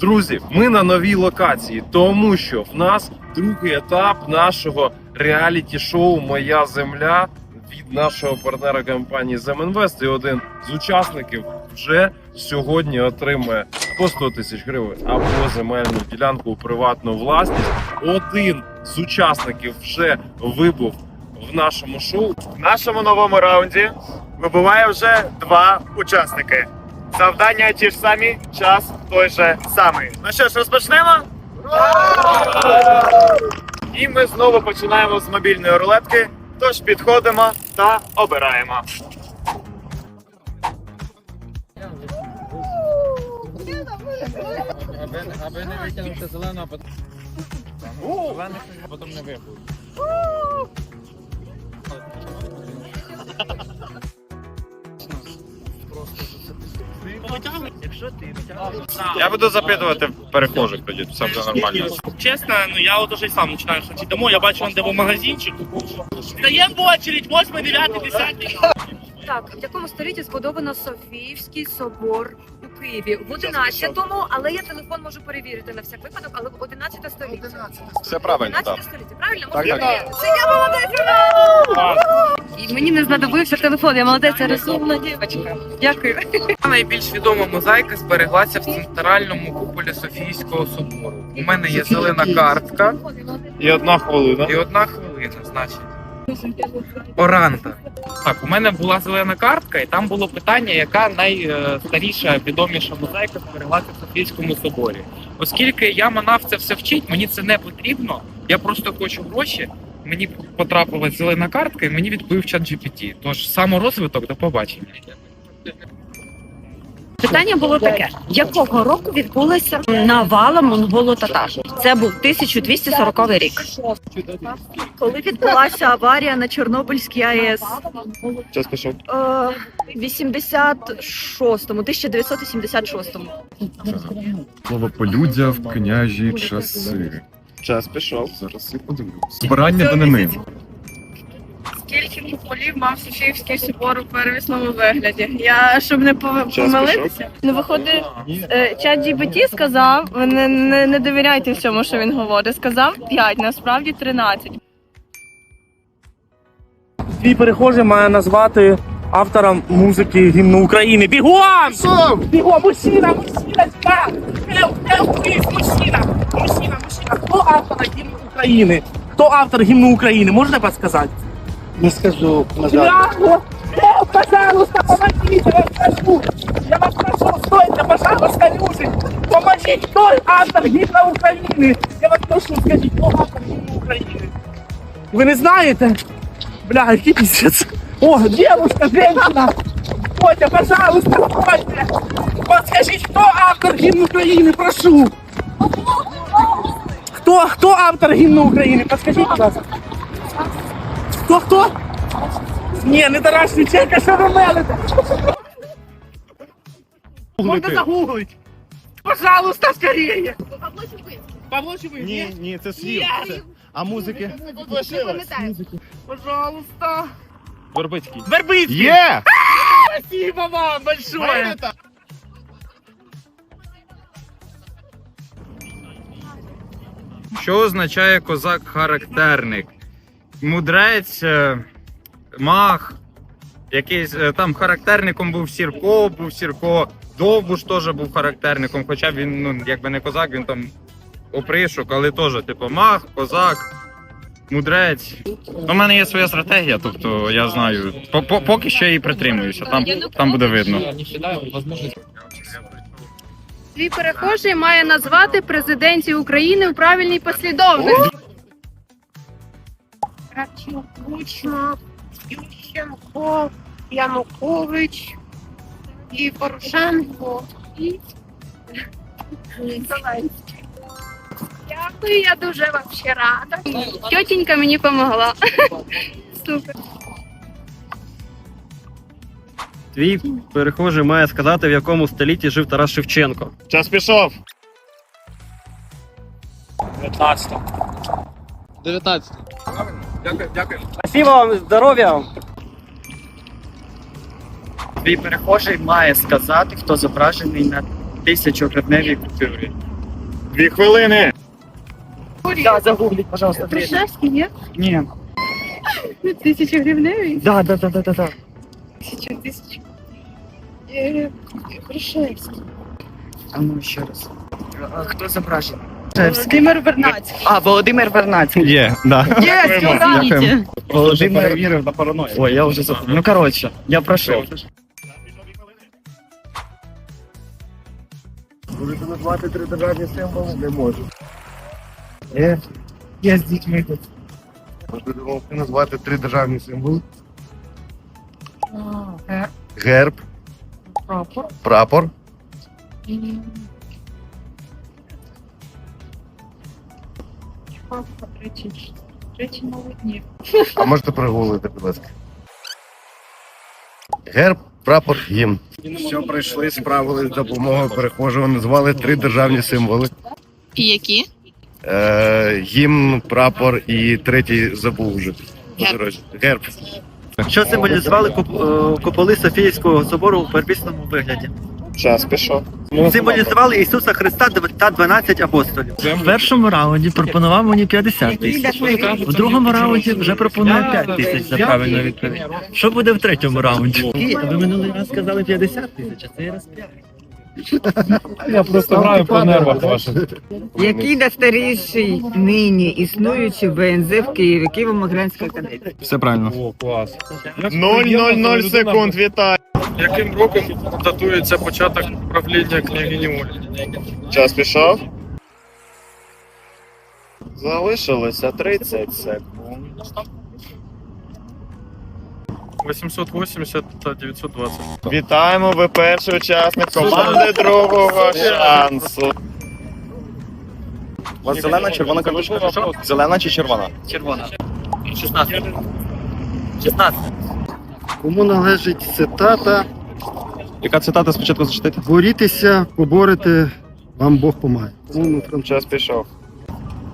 Друзі, ми на новій локації, тому що в нас другий етап нашого реаліті-шоу Моя земля від нашого партнера компанії Земінвест. І один з учасників вже сьогодні отримає по 100 тисяч гривень або земельну ділянку у приватну власність. Один з учасників вже вибув в нашому шоу. В нашому новому раунді вибуває вже два учасники. Завдання ті ж самі, час той же самий. Ну що ж, розпочнемо? І ми знову починаємо з мобільної рулетки. Тож підходимо та обираємо. Аби, не витягнути зелену, а потім. Зелений, а потім не. Я буду запитувати перехожих тоді, все буде нормально. Чесно, ну я от уже сам починаю хотіти домой. Я бачу, де був магазинчик. Стаємо в очередь, 8, 9, 10. Так, в якому столітті збудовано Софіївський собор у Києві? В 11-му, але я телефон можу перевірити на всяк випадок, але в 11 століття. Все правильно, 11 так. століття, правильно? Так, Можна так. перевірити? Це я молодець! ура! І мені не знадобився телефон, я молодець, я розумна дівчинка. Дякую. Найбільш відома мозаїка збереглася в центральному куполі Софійського собору. У мене є зелена картка І одна хвилина. і одна хвилина, значить. Оранта. Так, у мене була зелена картка, і там було питання, яка найстаріша відоміша мозаїка збереглася в Софійському соборі. Оскільки я манав це все вчить, мені це не потрібно. Я просто хочу гроші. Мені потрапилась зелена картка, і мені відповів чат GPT. Тож саморозвиток до побачення. Питання було таке: якого року відбулася навала монголо-татар? Це був 1240 рік. Коли відбулася аварія на Чорнобильській АЕС? Час пішов. Е, 86-му, 1986-му. Словополюдя в княжі часи. Час пішов. Зараз я подивлюсь. Збирання до данини. Скільки куполів мав Софіївський собор у первісному вигляді? Я щоб не пов- помилитися. Ну виходить, е, чат GPT сказав, ви не, не, не довіряйте всьому, що він говорить. Сказав 5, насправді 13. Твій перехожий має назвати автора музики гімну України. Бігом! Бігом! Мужчина, мужчина, сюда! Хелп, хелп, плиз, мужчина! Мужчина, мужчина! Хто автор гімну України? Хто автор гімну України? Можете подсказати? Не скажу, на жаль. Хелп, пожалуйста, помогите, я скажу! Я вас прошу, стойте, пожалуйста, люди! Поможіть, хто автор гімна України? Я вас прошу, скажіть, хто автор гімну України? Ви не знаєте? Бля, який пиздец. О, девушка, женщина! Стойте, пожалуйста, стойте! Подскажите, кто автор гимна Украины, прошу! Кто, кто автор гимна Украины? Подскажите, пожалуйста. Кто, кто? Не, не Тарас Шевченко, що ви мелите? Можна загуглить. Пожалуйста, скорее. Павло Чубинський. Ні, ні, це слів. Це- А музики? Пожалуйста. Вербицький. Вербицький. Є! Спасибо вам большое. Що означає козак-характерник? Мудрець, е, маг, якийсь е, там характерником був Сірко, був Сірко, Довбуш теж був характерником, хоча він ну, якби не козак, він там опришок, але теж, типу, маг, козак, мудрець. У мене є своя стратегія, тобто я знаю. По- по- Поки що її притримуюся, там, там буде видно. Твій перехожий має назвати президентів України у правильній послідовності. Кравчук, Кучма, Ющенко, Янукович і Порошенко і Зеленський. Дякую, я дуже вам ще рада. Тьотінька мені допомогла. Супер. Твій перехожий має сказати, в якому столітті жив Тарас Шевченко. Час пішов. 19. 19. Дякую, дякую. Спасибо вам, здоров'я! Твій перехожий має сказати, хто зображений на Тисячогривневі купюри. Дві хвилини. Да, загуглить, пожалуйста. Грушевський є? Ні. Тисяча гривневий? Да, да, да, да, да, да. Тисяча, тисяча. Е, Грушевський. А ну ще раз. А хто зображений? Володимир Вернацький. А, Володимир Вернацький. Є, да. Є, Дякую. Володимир Перевірив на параною. Ой, я вже забув. Ну коротше, я пройшов. Будете назвати три державні символи? Не можу. Я з дітьми тут. Можете назвати три державні символи? Герб. Прапор. Прапор. Третій. Ні. А можете прогуглити, будь ласка. Герб, прапор, гімн. Що прийшли, справились з допомогою перехожого, назвали три державні символи. І які? Е, гімн, прапор і третій забув вже. по Герб. Герб. Що символізували куп- е, куполи Софійського собору у первісному вигляді? Час пішов. Символізували Ісуса Христа та 12 апостолів. В першому раунді пропонував мені 50 тисяч. В другому раунді вже пропонує 5 тисяч за правильну відповідь. Що буде в третьому раунді? Ви минулий раз сказали 50 тисяч, а цей раз 5. Я просто граю по нервах ваших. Який найстаріший нині існуючий ВНЗ в Києві, Києво-Могилянська академія? Все правильно. О, клас. 0,00 секунд, вітаю. Яким роком датується початок правління княгині Ольги? Час пішов. Залишилося 30 секунд. 880 та 920. Вітаємо, ви перший учасник команди другого шансу. У вас зелена, червона карточка? Зелена чи червона? Червона. 16. 16. Кому належить цитата? Яка цитата спочатку зачитати? Борітеся, поборете, вам Бог помагає. Кому, Час пішов.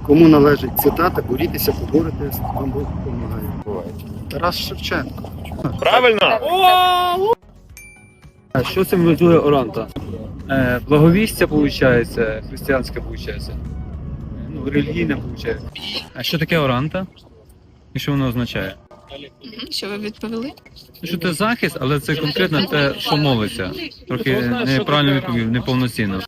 кому належить цитата, борітеся, поборете, вам Бог помагає. Тарас Шевченко. Правильно? А що символізує Оранта? Е, благовістя, виходить, християнське, виходить. Ну, релігійне, виходить. А що таке оранта? І що воно означає? Що ви відповіли? Що це захист, але це конкретно те, що молиться. Трохи неправильно відповів, неповноцінно.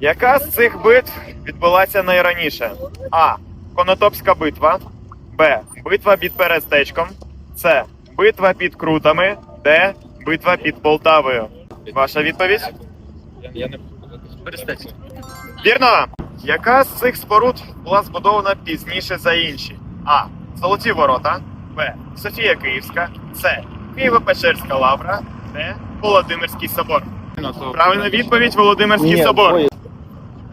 Яка з цих битв відбулася найраніше? А. Конотопська битва. Б. Битва під Перестечком. С. Битва під Крутами. Д. Битва під Полтавою. Ваша відповідь? Перестець. Вірно! Яка з цих споруд була збудована пізніше за інші? А. Золоті ворота. Б. Софія Київська. С. Києво-Печерська лавра. Д. Володимирський собор. Правильна відповідь Володимирський собор.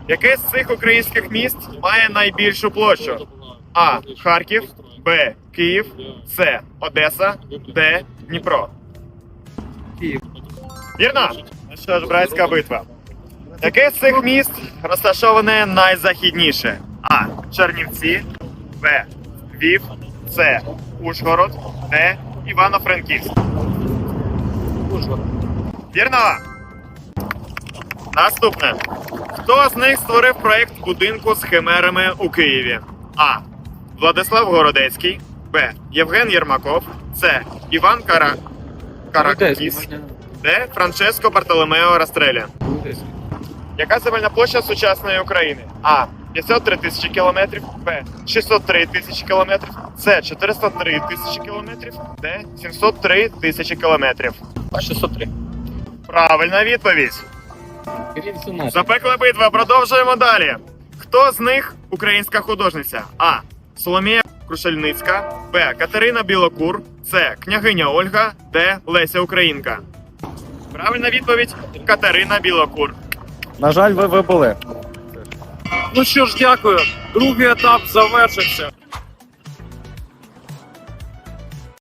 Яке з цих українських міст має найбільшу площу? А. Харків, Б. Київ, С. Одеса, Д. Дніпро. Київ. Вірно? Ну що ж, братська битва. Яке з цих міст розташоване найзахідніше? А. Чернівці, Б. Львів, С. Ужгород, Д. Івано-Франківськ. Ужгород. Вірно? Наступне. Хто з них створив проект будинку з химерами у Києві? А. Владислав Городецький, Б. Євген Єрмаков, С. Іван Кара... Каракіс, Д. Франческо Бартоломео Растрелі. Яка земельна площа сучасної України? А. 503 тисячі кілометрів, Б. 603 тисячі кілометрів, С. 403 тисячі кілометрів, Д. 703 тисячі кілометрів. А 603. Правильна відповідь. Запекла битва. Продовжуємо далі. Хто з них українська художниця? А. Соломія Крушельницька, Б. Катерина Білокур, С. Княгиня Ольга, Д. Леся Українка. Правильна відповідь Катерина Білокур. На жаль, ви вибули. Ну що ж, дякую. Другий етап завершився.